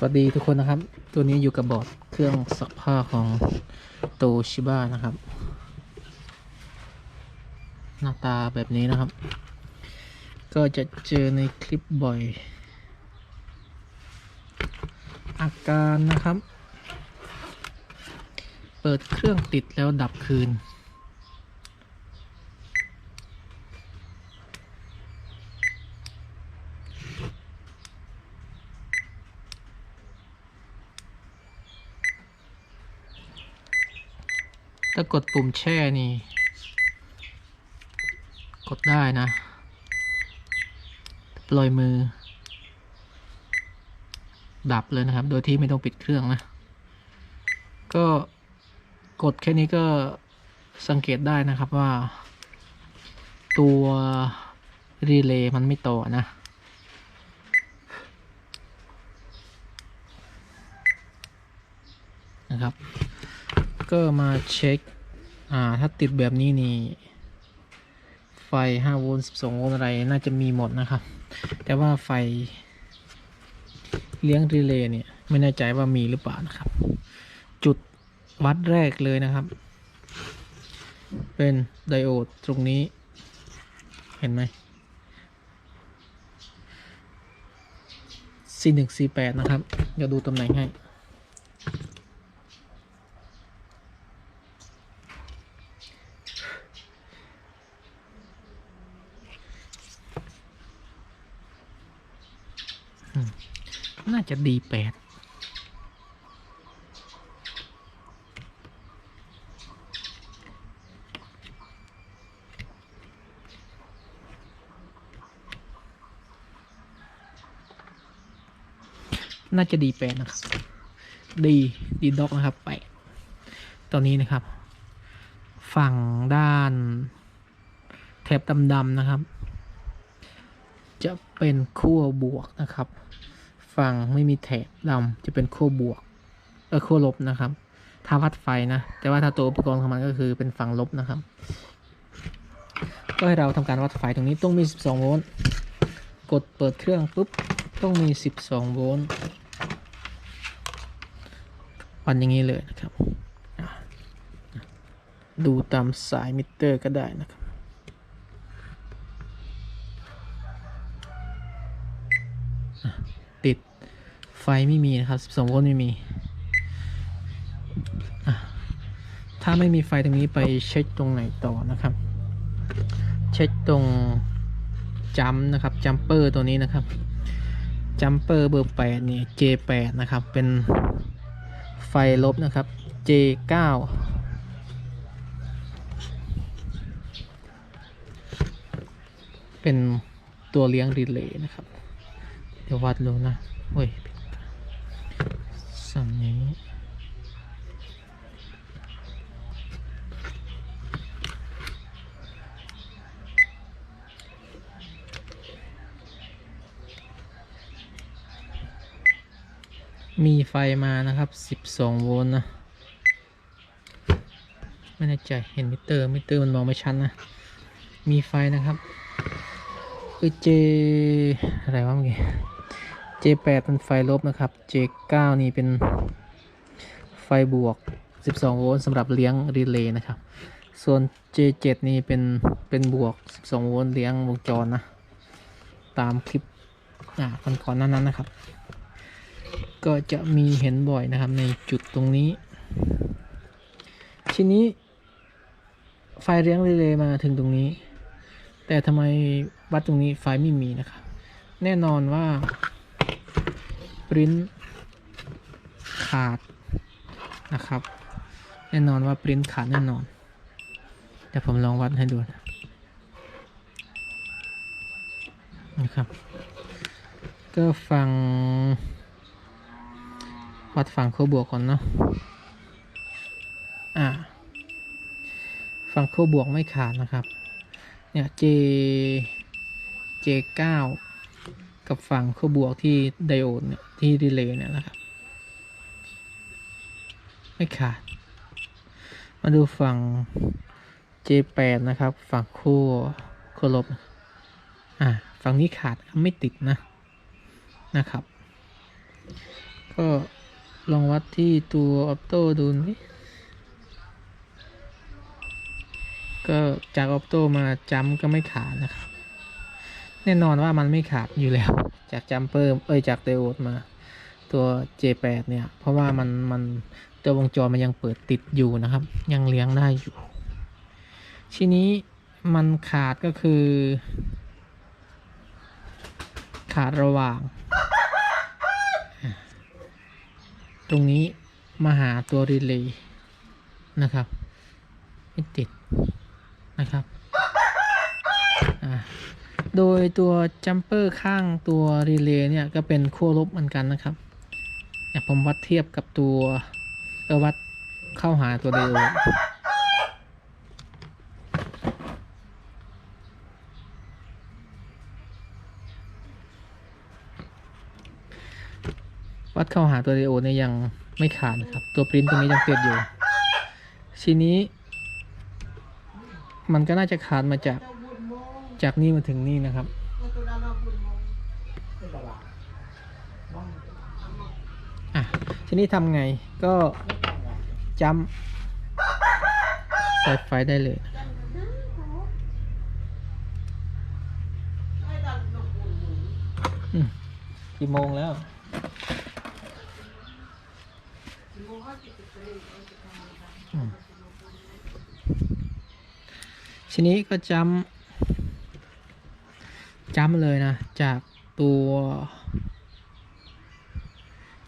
สวัสดีทุกคนนะครับ ตัวนี้อยู่กับบอร์ดเครื่องซักผ้าของโตชิบ้านะครับ หน้าตาแบบนี้นะครับ ก็จะเจอในคลิปบ่อย อาการนะครับ เปิดเครื่องติดแล้วดับคืน ถ้ากดปุ่มแช่นี่ กดได้นะ ปล่อยมือ ดับเลยนะครับ โดยที่ไม่ต้องปิดเครื่องนะ ก็กดแค่นี้ก็สังเกตได้นะครับว่า ตัวรีเลย์มันไม่ต่อนะ นะครับ ก็มาเช็ค อ่า ถ้าติดแบบนี้นี่ ไฟ 5 โวลต์ 12 โวลต์อะไร น่าจะมีหมดนะครับ แต่ว่าไฟเลี้ยงรีเลย์เนี่ย ไม่แน่ใจว่ามีหรือเปล่านะครับ จุดวัดแรกเลยนะครับ เป็นไดโอดตรงนี้ เห็นไหม C1 C8 นะครับ เดี๋ยวดูตำแหน่งให้ น่าจะดีแปดน่าจะดีแปดนะครับ ดีดีด็อกนะครับแปดตอนนี้นะครับ ฝั่งด้านแถบดำๆนะครับ จะเป็นขั้วบวกนะครับ ฝั่งไม่มีแถบดำจะเป็นขั้วบวกเออขั้วลบนะครับ ถ้าวัดไฟนะ แต่ว่าถ้าตัวอุปกรณ์ของมันก็คือเป็นฝั่งลบนะครับ ก็ให้เราทำการวัดไฟตรงนี้ต้องมี 12 โวลต์กดเปิดเครื่องปุ๊บต้องมี 12 โวลต์วัดอย่างนี้เลยนะครับ ดูตามสายมิเตอร์ก็ได้นะครับ ไฟไม่มีนะครับ12โวลต์ไม่มี ถ้าไม่มีไฟตรงนี้ไปเช็คตรงไหนต่อนะครับ เช็คตรงจัมนะครับจัมเปอร์ตัวนี้นะครับจัมเปอร์เบอร์8เนี่ J8 นะครับ เป็นไฟลบนะครับ J9 เป็นตัวเลี้ยงรีเลย์นะครับ เดี๋ยววัดดูนะเฮ้ย สั่งนี้มีไฟมานะครับ 12 โวลต์นะ ไม่แน่ใจ เห็นมิเตอร์ มิเตอร์มันมองไม่ชัดนนะ มีไฟนะครับคือเจ อะไรวะเมื่อกี้ J8 เป็นไฟลบนะครับ J9 นี่เป็นไฟบวก 12 โวลต์สำหรับเลี้ยงรีเลย์นะครับ ส่วน J7 นี่เป็นเป็นบวก 12 โวลต์เลี้ยงวงจรนะ ตามคลิปอ่าก่อนๆนั้นนั้นนะครับ ก็จะมีเห็นบ่อยนะครับในจุดตรงนี้ ทีนี้ ไฟเลี้ยงรีเลย์มาถึงตรงนี้ แต่ทำไมวัดตรงนี้ไฟไม่มีนะครับ แน่นอนว่า ปริ้นขาดนะครับ แน่นอนว่าปริ้นขาดแน่นอน เดี๋ยวผมลองวัดให้ดูนะครับ ก็ฟังวัดฝั่งขั้วบวกก่อนเนาะอ่าฝั่งขั้วบวกไม่ขาดนะครับ เนี่ย J J9 กับฝั่งขั้วบวกที่ไดโอดเนี่ยที่รีเลย์เนี่ยนะครับ ไม่ขาด มาดูฝั่ง J8 นะครับ ฝั่งขั้วขั้วลบ อ่าฝั่งนี้ขาดไม่ติดนะนะครับ ก็ลองวัดที่ตัวออโต้ดูนิก็จากออโต้มาจัมก็ไม่ขาดนะครับ แน่นอนว่ามันไม่ขาดอยู่แล้ว จากจัมเปอร์เอ้ยจากเดโอดมา ตัว J8 เนี่ย เพราะว่ามันมันตัววงจรมันยังเปิดติดอยู่นะครับ ยังเลี้ยงได้อยู่ ทีนี้มันขาดก็คือ ขาดระหว่าง ตรงนี้มาหาตัวรีเลย์นะครับไม่ติดนะครับ อ่า โดยตัวจัมเปอร์ข้างตัวรีเลย์เนี่ยก็เป็นขั้วลบเหมือนกันนะครับเนี่ยผมวัดเทียบกับตัวเออวัดเข้าหาตัวเดโอวัดเข้าหาตัวเดโอเนี่ยยังไม่ขาดนะครับ ตัวปริ้นตรงนี้ยังติดอยู่ทีนี้ มันก็น่าจะขาดมาจาก จากนี่มาถึงนี่นะครับ อะทีนี้ทำไงก็จำใส่ไฟได้เลยกี่โมงแล้วทีนี้ก็จำ จำเลยนะ จากตัว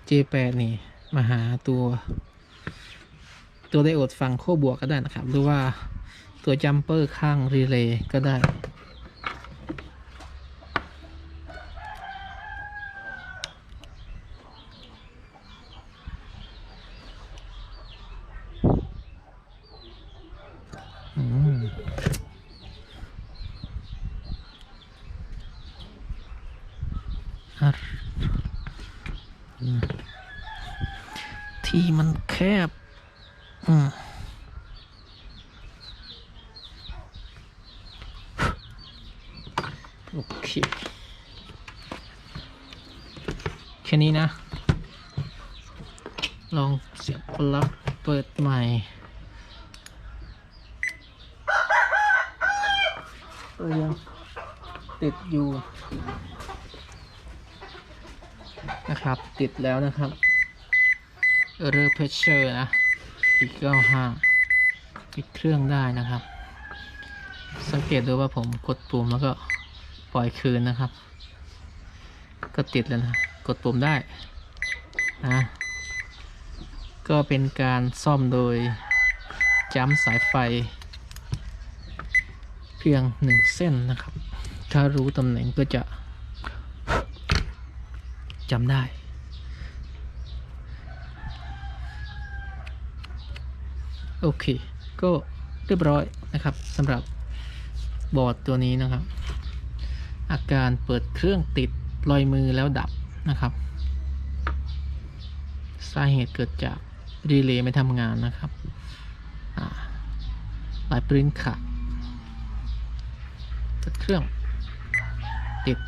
J8 นี่ มาหาตัว ตัวไดโอดฝั่งขั้วบวกก็ได้นะครับ หรือว่าตัวจัมเปอร์ข้างรีเลย์ก็ได้ อืมอัดอืม ที่มันแคบ อืมโอเคแค่นี้นะ ลองเสียบปลั๊กเปิดใหม่เออยังติดอยู่ นะครับ ติดแล้วนะครับ error pressure นะอีกเก้าห้าปิดเครื่องได้นะครับ สังเกตดูว่าผมกดปุ่มแล้วก็ปล่อยคืนนะครับ ก็ติดแล้วนะกดปุ่มได้นะก็เป็นการซ่อมโดยจ้ำสายไฟ เพียงหนึ่งเส้นนะครับ ถ้ารู้ตำแหน่งก็จะ จำได้ โอเค ก็เรียบร้อยนะครับสำหรับบอร์ดตัวนี้นะครับ อาการเปิดเครื่องติดลอยมือแล้วดับนะครับ สาเหตุเกิดจากรีเลย์ไม่ทำงานนะครับลายปริ้นขาดติดเครื่องติด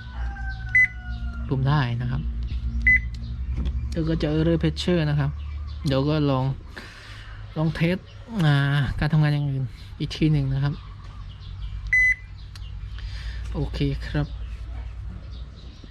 ปุ่มได้นะครับ เดี๋ยวก็จะเออร์เพชเชอร์นะครับ เดี๋ยวก็ลองลองเทสาการทำงานอย่างอื่นอีกทีหนึ่งนะครับ โอเคครับ